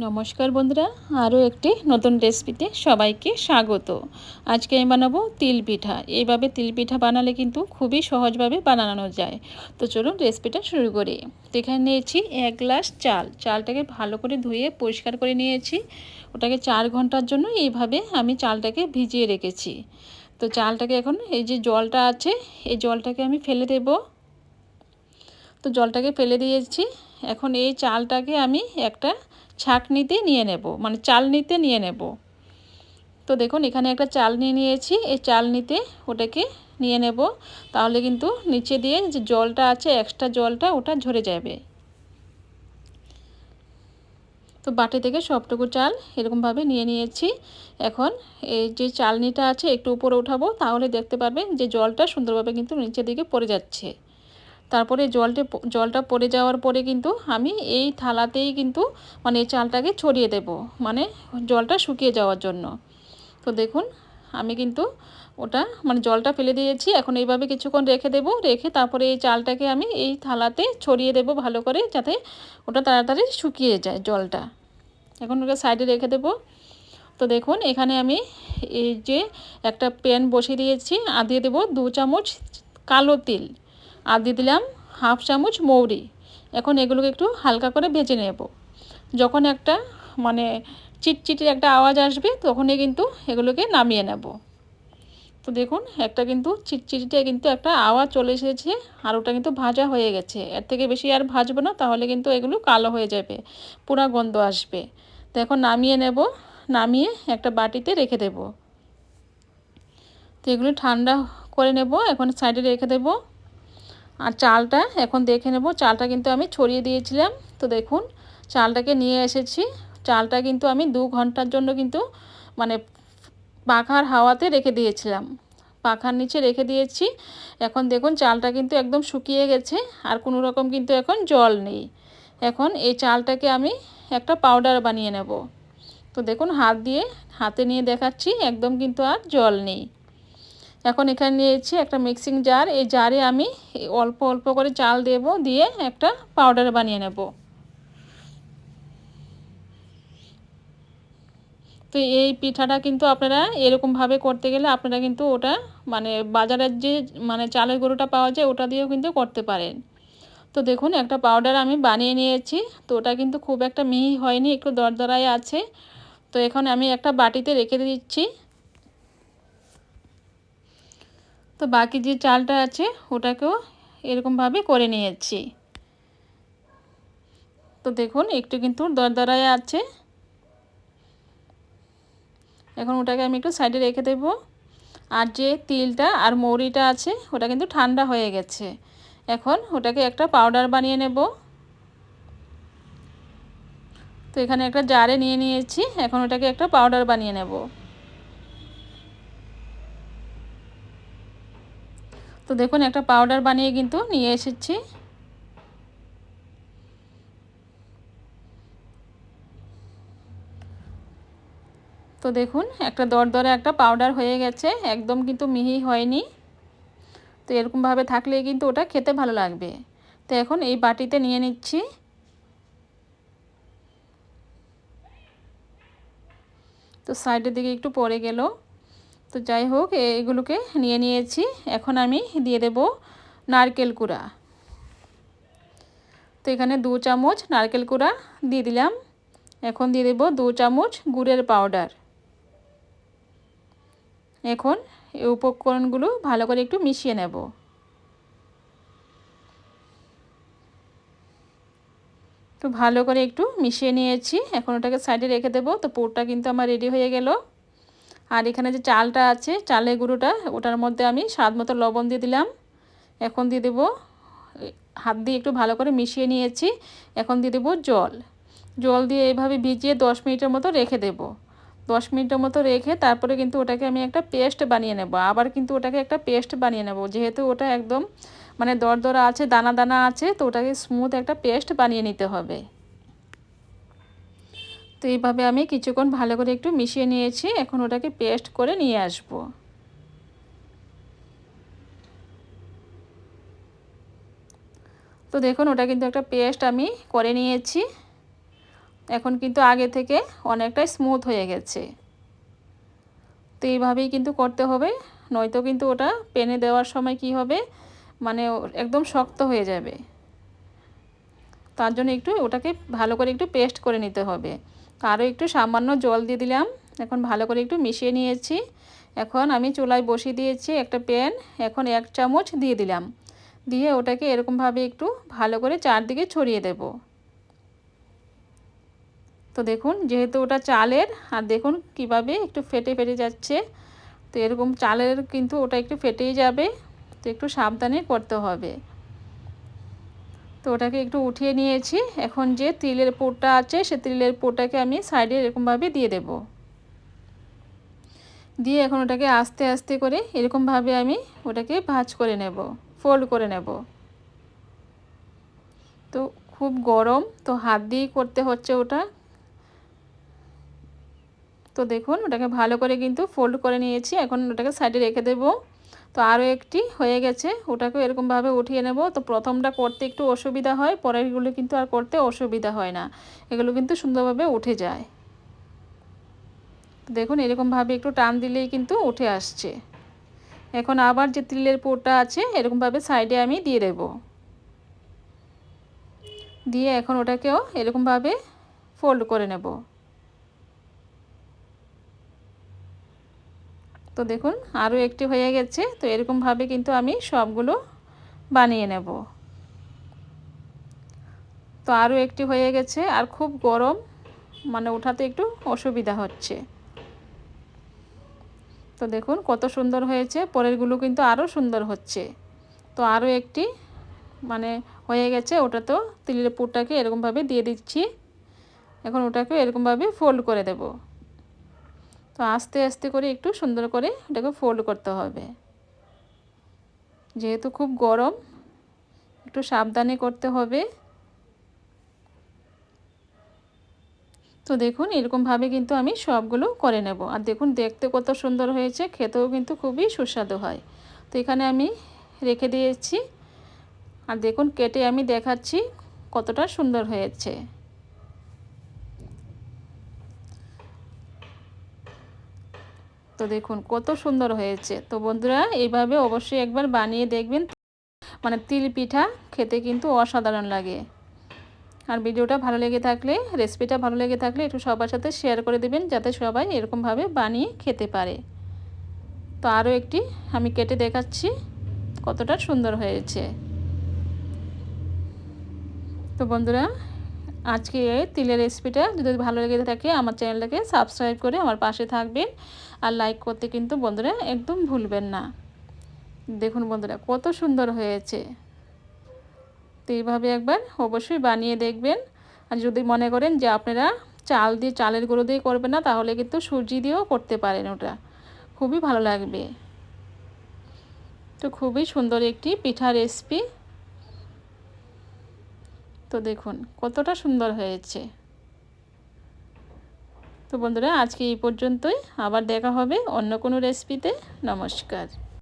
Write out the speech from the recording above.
নমস্কার বন্ধুরা, আরও একটি নতুন রেসিপিতে সবাইকে স্বাগত। আজকে আমি বানাবো তিল পিঠা। এইভাবে তিল পিঠা বানালে কিন্তু খুবই সহজভাবে বানানো যায়। তো চলুন রেসিপিটা শুরু করি। তো এখানে নিয়েছি এক গ্লাস চাল। চালটাকে ভালো করে ধুয়ে পরিষ্কার করে নিয়েছি। ওটাকে চার ঘণ্টার জন্য এইভাবে আমি চালটাকে ভিজিয়ে রেখেছি। তো চালটাকে এখন এই যে জলটা আছে, এই জলটাকে আমি ফেলে দেব। তো জলটাকে ফেলে দিয়েছি। এখন এই চালটাকে আমি একটা ছাঁকনিতে নিয়ে নেব মানে চালনিতে নিয়ে নেব। তো দেখুন, এখানে একটা চাল নিয়ে নিয়েছি, এই চালনিতে ওটাকে নিয়ে নেব। তাহলে কিন্তু নিচে দিয়ে যে জলটা আছে এক্সট্রা জলটা ওটা ঝরে যাবে। তো বাটি থেকে সবটুকু চাল এরকমভাবে নিয়ে নিয়েছি। এখন এই যে চালনিটা আছে, একটু উপরে উঠাবো, তাহলে দেখতে পারবেন যে জলটা সুন্দরভাবে কিন্তু নিচের দিকে পড়ে যাচ্ছে। তারপরে জলটা জলটা পড়ে যাওয়ার পরে কিন্তু আমি এই থালাতেই কিন্তু মানে চালটাকে ছড়িয়ে দেব মানে জলটা শুকিয়ে যাওয়ার জন্য। তো দেখুন, আমি কিন্তু ওটা মানে জলটা ফেলে দিয়েছি, এখন এইভাবে কিছুক্ষণ রেখে দেব, রেখে তারপরে এই চালটাকে আমি এই থালাতে ছড়িয়ে দেব ভালো করে, যাতে ওটা তাড়াতাড়ি শুকিয়ে যায় জলটা। এখন ওটা সাইডে রেখে দেব। তো দেখুন, এখানে আমি এই যে একটা প্যান বসিয়ে দিয়েছি, আর দিয়ে দেবো দু চামচ কালো তিল। আর দিয়ে দিলাম হাফ চামচ মৌরি। এখন এগুলোকে একটু হালকা করে ভেজে নেব। যখন একটা মানে চিটচিটির একটা আওয়াজ আসবে, তখনই কিন্তু এগুলোকে নামিয়ে নেব। তো দেখুন, একটা কিন্তু চিটচিটিতে কিন্তু একটা আওয়াজ চলে এসেছে আর ওটা কিন্তু ভাজা হয়ে গেছে। এর থেকে বেশি আর ভাজবো না, তাহলে কিন্তু এগুলো কালো হয়ে যাবে, পুরা গন্ধ আসবে। তো এখন নামিয়ে নেব, নামিয়ে একটা বাটিতে রেখে দেব। তো এগুলো ঠান্ডা করে নেব, এখন সাইডে রেখে দেবো। আর চালটা, এখন দেখে নেব। চালটা কিন্তু আমি ছড়িয়ে দিয়েছিলাম। তো দেখুন, চালটাকে নিয়ে এসেছি। চালটা কিন্তু আমি দু ঘণ্টার জন্য কিন্তু মানে পাখার হাওয়াতে রেখে দিয়েছিলাম। পাখার নিচে রেখে দিয়েছি। এখন দেখুন, চালটা কিন্তু একদম শুকিয়ে গেছে। আর কোনো রকম কিন্তু এখন জল নেই। এখন এই চালটাকে আমি একটা পাউডার বানিয়ে নেব। তো দেখুন, হাত দিয়ে, হাতে নিয়ে দেখাচ্ছি, একদম কিন্তু আর জল নেই। এখন এখানে নিয়েছি একটা মিক্সিং জার এই জারে আমি অল্প অল্প করে চাল দেব, দিয়ে একটা পাউডার বানিয়ে নেব। তো এই পিঠাটা কিন্তু আপনারা এরকমভাবে করতে গেলে আপনারা কিন্তু ওটা মানে বাজারের যে মানে চালের গরুটা পাওয়া যায়, ওটা দিয়েও কিন্তু করতে পারেন। তো দেখুন, একটা পাউডার আমি বানিয়ে নিয়েছি, তো ওটা কিন্তু খুব একটা মিহি হয়নি, একটু দরদরাই আছে। তো এখন আমি একটা বাটিতে রেখে দিচ্ছি। তো বাকি যে চালটা আছে, ওটাকেও এরকমভাবে করে নিয়েছি। তো দেখুন, একটু কিন্তু দরদরায় আছে। এখন ওটাকে আমি একটু সাইডে রেখে দেব। আর যে তিলটা আর মৌরিটা আছে, ওটা কিন্তু ঠান্ডা হয়ে গেছে। এখন ওটাকে একটা পাউডার বানিয়ে নেব। তো এখানে একটা জারে নিয়ে নিয়েছি। এখন ওটাকে একটা পাউডার বানিয়ে নেব। তো দেখুন, একটা পাউডার বানিয়ে কিন্তু নিয়ে এসেছি। তো দেখুন, একটা দরদরে একটা পাউডার হয়ে গেছে, একদম কিন্তু মিহি হয়নি। তো এরকমভাবে থাকলে কিন্তু ওটা খেতে ভালো লাগবে। তো এখন এই বাটিতে নিয়ে নিচ্ছি। তো সাইডের দিকে একটু পড়ে গেল। তো যাই হোক এগুলোকে নিয়ে নিয়েছি। এখন আমি দিয়ে দেব নারকেল কুড়া। তো এখানে দু চামচ নারকেল কুড়া দিয়ে দিলাম। এখন দিয়ে দেব দু চামচ গুড়ের পাউডার। এখন এই উপকরণগুলো ভালো করে একটু মিশিয়ে নেব। তো ভালো করে একটু মিশিয়ে নিয়েছি। এখন ওটাকে সাইডে রেখে দেবো। তো পুরটা কিন্তু আমার রেডি হয়ে গেল। আর এখানে যে চালটা আছে, চালের গুঁড়োটা, ওটার মধ্যে আমি স্বাদ মতো লবণ দিয়ে দিলাম। এখন দিয়ে দেবো, হাত দিয়ে একটু ভালো করে মিশিয়ে নিয়েছি। এখন দিয়ে দেবো জল। জল দিয়ে এইভাবে ভিজিয়ে দশ মিনিটের মতো রেখে দেব। দশ মিনিটের মতো রেখে তারপরে কিন্তু ওটাকে আমি একটা পেস্ট বানিয়ে নেব। আবার কিন্তু ওটাকে একটা পেস্ট বানিয়ে নেব। যেহেতু ওটা একদম মানে দরদরা আছে, দানা দানা আছে, তো ওটাকে স্মুথ একটা পেস্ট বানিয়ে নিতে হবে। তো এইভাবে আমি কিছুক্ষণ ভালো করে একটু মিশিয়ে নিয়েছি। এখন ওটাকে পেস্ট করে নিয়ে আসব। তো দেখুন, ওটা কিন্তু একটা পেস্ট আমি করে নিয়েছি। এখন কিন্তু আগে থেকে অনেকটাই স্মুথ হয়ে গেছে। তো এইভাবেই কিন্তু করতে হবে, নয়তো কিন্তু ওটা পেনে দেওয়ার সময় কি হবে মানে একদম শক্ত হয়ে যাবে। তার জন্য একটু ওটাকে ভালো করে একটু পেস্ট করে নিতে হবে। আরও একটু সামান্য জল দিয়ে দিলাম। এখন ভালো করে একটু মিশিয়ে নিয়েছি। এখন আমি চুলায় বসিয়ে দিয়েছি একটা প্যান। এখন এক চামচ দিয়ে দিলাম। দিয়ে ওটাকে এরকমভাবে একটু ভালো করে চারদিকে ছড়িয়ে দেব। তো দেখুন, যেহেতু ওটা চালের, আর দেখুন কীভাবে একটু ফেটে ফেটে যাচ্ছে, তো এরকম চালের কিন্তু ওটা একটু ফেটেই যাবে। তো একটু সাবধানে করতে হবে। তো ওটাকে একটু উঠিয়ে নিয়েছি। এখন যে তিলের পোটটা আছে, সে তিলের পোটাকে আমি সাইডে এরকমভাবে দিয়ে দেব। দিয়ে এখন ওটাকে আস্তে আস্তে করে এরকমভাবে আমি ওটাকে ভাজ করে নেব, ফোল্ড করে নেব। তো খুব গরম, তো হাত দিয়েই করতে হচ্ছে ওটা। তো দেখুন, ওটাকে ভালো করে কিন্তু ফোল্ড করে নিয়েছি। এখন ওটাকে সাইডে রেখে দেবো। তো আরও একটি হয়ে গেছে, ওটাকেও এরকমভাবে উঠিয়ে নেব। তো প্রথমটা করতে একটু অসুবিধা হয়, পরেরগুলো কিন্তু আর করতে অসুবিধা হয় না। এগুলো কিন্তু সুন্দরভাবে উঠে যায়। দেখুন, এরকমভাবে একটু টান দিলেই কিন্তু উঠে আসছে। এখন আবার যে তিলের পোটটা আছে, এরকমভাবে সাইডে আমি দিয়ে দেব। দিয়ে এখন ওটাকেও এরকমভাবে ফোল্ড করে নেব। তো দেখুন, আরও একটি হয়ে গেছে। তো এরকমভাবে কিন্তু আমি সবগুলো বানিয়ে নেব। তো আরও একটি হয়ে গেছে। আর খুব গরম মানে ওঠাতে একটু অসুবিধা হচ্ছে। তো দেখুন, কত সুন্দর হয়েছে। পরেরগুলো কিন্তু আরও সুন্দর হচ্ছে। তো আরও একটি মানে হয়ে গেছে। ওটা তো তিলের পুরটাকে এরকমভাবে দিয়ে দিচ্ছি। এখন ওটাকে এরকমভাবে ফোল্ড করে দেবো। তো আস্তে আস্তে করে একটু সুন্দর করে এটাকে ফোল্ড করতে হবে। যেহেতু খুব গরম, একটু সাবধানে করতে হবে। তো দেখুন, এরকমভাবে কিন্তু আমি সবগুলো করে নেব। আর দেখুন, দেখতে কত সুন্দর হয়েছে, খেতেও কিন্তু খুবই সুস্বাদু হয়। তো এখানে আমি রেখে দিয়েছি। আর দেখুন, কেটে আমি দেখাচ্ছি কতটা সুন্দর হয়েছে। তো দেখুন, কত সুন্দর হয়েছে। তো বন্ধুরা এইভাবে অবশ্যই একবার বানিয়ে দেখবেন। মানে তিল পিঠা খেতে কিন্তু অসাধারণ লাগে। আর ভিডিওটা ভালো লেগে থাকলে, রেসিপিটা ভালো লেগে থাকলে একটু সবার সাথে শেয়ার করে দেবেন, যাতে সবাই এরকমভাবে বানিয়ে খেতে পারে। তো আরও একটি আমি কেটে দেখাচ্ছি, কতটা সুন্দর হয়েছে। তো বন্ধুরা, আজকে তিলের রেসিপিটা যদি ভালো লেগে থাকে, আমার চ্যানেলটাকে সাবস্ক্রাইব করে আমার পাশে থাকবেন। আর লাইক করতে কিন্তু বন্ধুরা একদম ভুলবেন না। দেখুন বন্ধুরা কত সুন্দর হয়েছে। তো এইভাবে একবার অবশ্যই বানিয়ে দেখবেন। আর যদি মনে করেন যে আপনারা চাল দিয়ে, চালের গুঁড়ো দিয়ে করবেন না, তাহলে কিন্তু সুজি দিয়েও করতে পারেন ওটা। খুবই ভালো লাগবে। তো খুবই সুন্দর একটি পিঠা রেসিপি তো দেখুন কতটা সুন্দর হয়েছে। তো বন্ধুরা আজকে এই পর্যন্তই। আবার দেখা হবে অন্য কোনো রেসিপিতে নমস্কার।